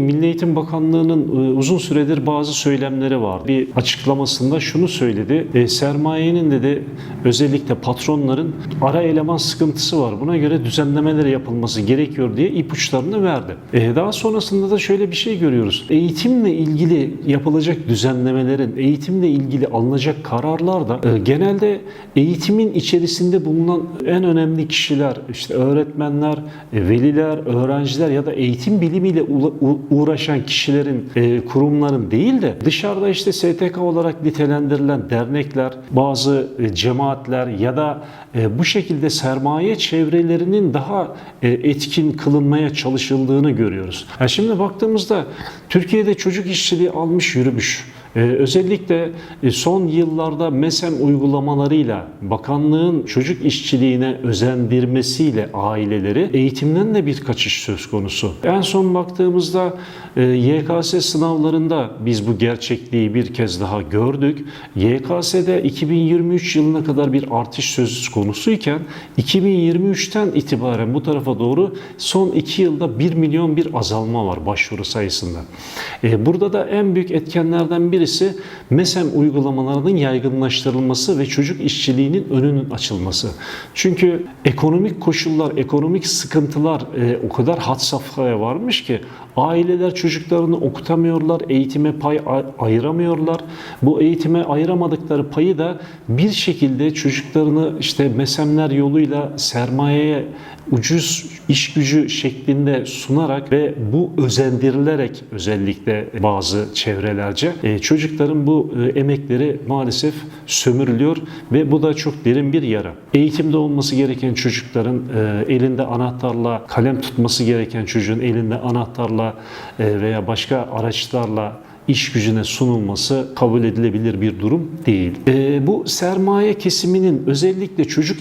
Milli Eğitim Bakanlığı'nın e, uzun süredir bazı söylemleri var. Bir açıklamasında şunu söyledi. E, sermayenin dedi özellikle patronların ara eleman sıkıntısı var. Buna göre düzenlemeler yapılması gerekiyor diye ipuçlarını verdi. E, daha sonrasında da şöyle bir şey görüyoruz. Eğitimle ilgili yapılacak düzenlemelerin, eğitimle ilgili alınacak kararlar da e, genelde eğitimin içerisinde bulunan en önemli kişiler, işte öğretmenler, veliler, öğrenciler ya da eğitim bilimiyle uğraşan kişilerin, e, kurumların değil de dışarıda işte STK olarak nitelendirilen dernekler, bazı e, cemaatler ya da e, bu şekilde sermaye çevrelerinin daha e, etkin kılınmaya çalışıldığını görüyoruz. Ha şimdi baktığımızda Türkiye'de çocuk işçiliği almış yürümüş. Ee, özellikle e, son yıllarda MESEM uygulamalarıyla bakanlığın çocuk işçiliğine özendirmesiyle aileleri eğitimden de bir kaçış söz konusu. En son baktığımızda e, YKS sınavlarında biz bu gerçekliği bir kez daha gördük. YKS'de 2023 yılına kadar bir artış söz konusuyken 2023'ten itibaren bu tarafa doğru son 2 yılda 1 milyon bir azalma var başvuru sayısında. E, Burada da en büyük etkenlerden birisi MESEM uygulamalarının yaygınlaştırılması ve çocuk işçiliğinin önünün açılması. Çünkü ekonomik koşullar, ekonomik sıkıntılar e, o kadar had safhaya varmış ki aileler çocuklarını okutamıyorlar, eğitime pay ayıramıyorlar. Bu eğitime ayıramadıkları payı da bir şekilde çocuklarını işte mesemler yoluyla sermayeye ucuz iş gücü şeklinde sunarak ve bu özendirilerek özellikle bazı çevrelerce e, çocukların bu e, emekleri maalesef sömürülüyor ve bu da çok derin bir yara. Eğitimde olması gereken çocukların e, elinde anahtarla kalem tutması gereken çocuğun elinde anahtarla e, veya başka araçlarla iş gücüne sunulması kabul edilebilir bir durum değil. Ee, bu sermaye kesiminin özellikle çocuk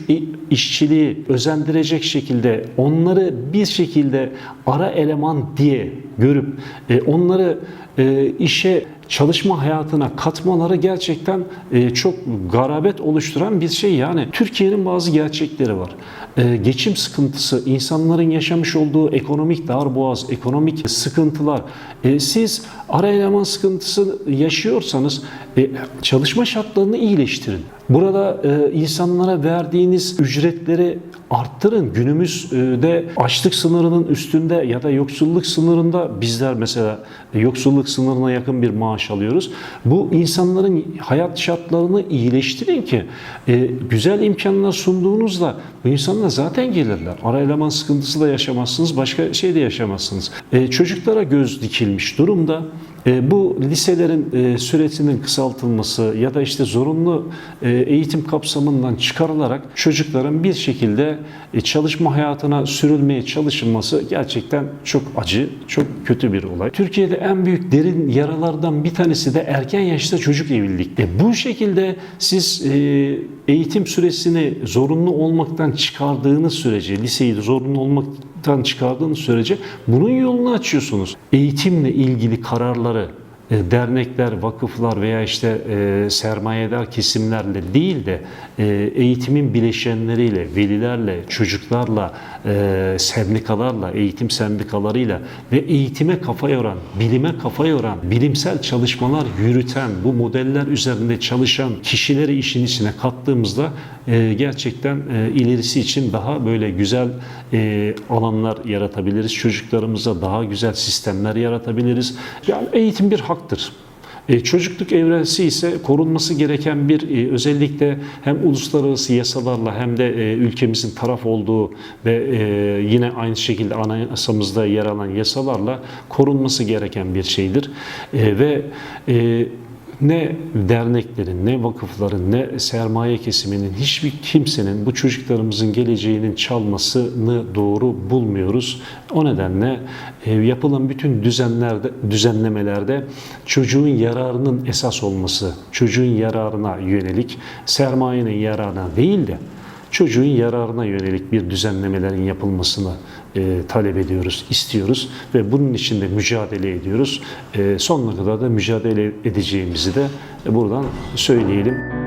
işçiliği özendirecek şekilde onları bir şekilde ara eleman diye görüp e, onları e, işe çalışma hayatına katmaları gerçekten e, çok garabet oluşturan bir şey. Yani Türkiye'nin bazı gerçekleri var. E, geçim sıkıntısı, insanların yaşamış olduğu ekonomik darboğaz, ekonomik sıkıntılar. E, siz ara eleman sıkıntısı yaşıyorsanız çalışma şartlarını iyileştirin. Burada e, insanlara verdiğiniz ücretleri arttırın. Günümüzde açlık sınırının üstünde ya da yoksulluk sınırında bizler mesela yoksulluk sınırına yakın bir maaş alıyoruz. Bu insanların hayat şartlarını iyileştirin ki e, güzel imkanlar sunduğunuzda bu insanlar zaten gelirler. Ara eleman sıkıntısı da yaşamazsınız, başka şey de yaşamazsınız. E, çocuklara göz dikilmiş durumda. E, bu liselerin e, süresinin kısaltılması ya da işte zorunlu e, eğitim kapsamından çıkarılarak çocukların bir şekilde çalışma hayatına sürülmeye çalışılması gerçekten çok acı, çok kötü bir olay. Türkiye'de en büyük derin yaralardan bir tanesi de erken yaşta çocuk evlilik. E, bu şekilde siz eğitim süresini zorunlu olmaktan çıkardığınız sürece, liseyi zorunlu olmaktan çıkardığınız sürece bunun yolunu açıyorsunuz. Eğitimle ilgili kararları dernekler, vakıflar veya işte e, sermayedar kesimlerle değil de e, eğitimin bileşenleriyle, velilerle, çocuklarla, e, sendikalarla, eğitim sendikalarıyla ve eğitime kafa yoran, bilime kafa yoran, bilimsel çalışmalar yürüten, bu modeller üzerinde çalışan kişileri işin içine kattığımızda e, gerçekten e, ilerisi için daha böyle güzel e, alanlar yaratabiliriz. Çocuklarımıza daha güzel sistemler yaratabiliriz. Yani eğitim bir haktır. E, çocukluk evresi ise korunması gereken bir e, özellikle hem uluslararası yasalarla hem de e, ülkemizin taraf olduğu ve yine aynı şekilde anayasamızda yer alan yasalarla korunması gereken bir şeydir. Ve ne derneklerin, ne vakıfların, ne sermaye kesiminin, hiçbir kimsenin bu çocuklarımızın geleceğinin çalmasını doğru bulmuyoruz. O nedenle e, yapılan bütün düzenlerde, düzenlemelerde çocuğun yararının esas olması, çocuğun yararına yönelik, sermayenin yararına değil de çocuğun yararına yönelik bir düzenlemelerin yapılmasını e, talep ediyoruz, istiyoruz ve bunun için de mücadele ediyoruz. E, sonuna kadar da mücadele edeceğimizi de buradan söyleyelim.